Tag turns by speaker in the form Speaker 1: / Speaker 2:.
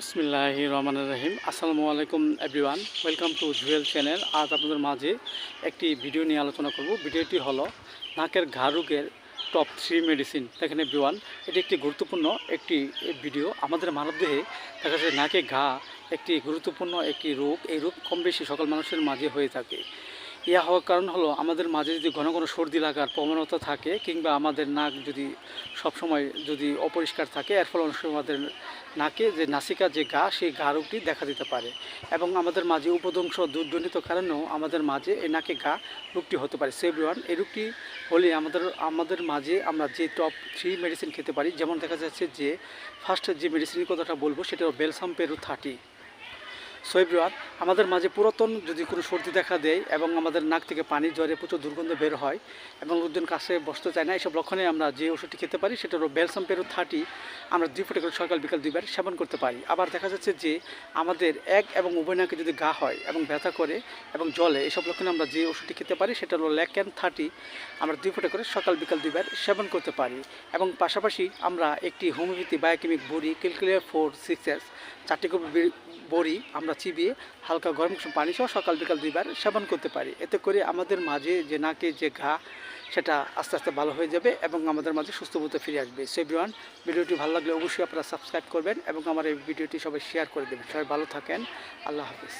Speaker 1: বিসমিল্লাহ রহমান রহিম। আসসালামু আলাইকুম, everyone. Welcome to Jewel channel. আজ আপনাদের মাঝে একটি ভিডিও নিয়ে আলোচনা করব। ভিডিওটি হলো নাকের ঘা রোগের টপ থ্রি মেডিসিন দেখেন এভরিওয়ান, এটি একটি গুরুত্বপূর্ণ একটি ভিডিও। আমাদের মানবদেহে দেখা যাচ্ছে নাকে ঘা একটি গুরুত্বপূর্ণ একটি রোগ। এই রোগ কম বেশি সকল মানুষের মাঝে হয়ে থাকে। ইয়া হওয়ার কারণ হলো আমাদের মাঝে যদি ঘন ঘন সর্দি লাগার প্রবণতা থাকে কিংবা আমাদের নাক যদি সবসময় যদি অপরিষ্কার থাকে, এর ফলে অনেক আমাদের নাকে যে নাসিকা, যে গা, সেই গা রোগটি দেখা দিতে পারে। এবং আমাদের মাঝে উপদংশ দুর্জনিত কারণেও আমাদের মাঝে এই নাকে গা রোগটি হতে পারে। সেভরিওয়ান এই রোগটি হলে আমাদের আমাদের মাঝে আমরা যে টপ থ্রি মেডিসিন খেতে পারি, যেমন দেখা যাচ্ছে যে ফার্স্ট যে মেডিসিনের কথাটা বলব সেটা বেলসাম পেরু থার্টি সো আমাদের মাঝে পুরাতন যদি কোনো সর্দি দেখা দেয় এবং আমাদের নাক থেকে পানি জ্বরে প্রচুর দুর্গন্ধ বের হয় এবং লোকজন কাছে বসতে চায় না এইসব লক্ষণে আমরা যে ওষুধটি খেতে পারি সেটা হলো বেলসাম পেরো থার্টি, আমরা দুই ফুটে করে সকাল বিকাল দুইবার সেবন করতে পারি। আবার দেখা যাচ্ছে যে আমাদের এক এবং উভয় নাকে যদি গা হয় এবং ব্যথা করে এবং জলে এসব লক্ষণে আমরা যে ওষুধটি খেতে পারি সেটা হলো ল্যাক্যান থার্টি, আমরা দুই ফুটে করে সকাল বিকাল দুইবার সেবন করতে পারি। এবং পাশাপাশি আমরা একটি হোমিওপ্যাথি, বায়োকেমিক বড়ি ক্যালকুলিয়ার ফোর সিক্স এস, চারটি কপি বড়ি আমরা চিবিয়ে হালকা গরম পানি সহ সকাল বিকাল দুইবার সেবন করতে পারি। এতে করে আমাদের মাঝে যে নাকে যে ঘা, সেটা আস্তে আস্তে ভালো হয়ে যাবে এবং আমাদের মাঝে সুস্থ বলতে ফিরে আসবে। সো ভিডিওটি ভালো লাগলে অবশ্যই আপনারা সাবস্ক্রাইব করবেন এবং আমার এই ভিডিওটি সবাই শেয়ার করে দেবেন। সবাই ভালো থাকেন। আল্লাহ হাফিজ।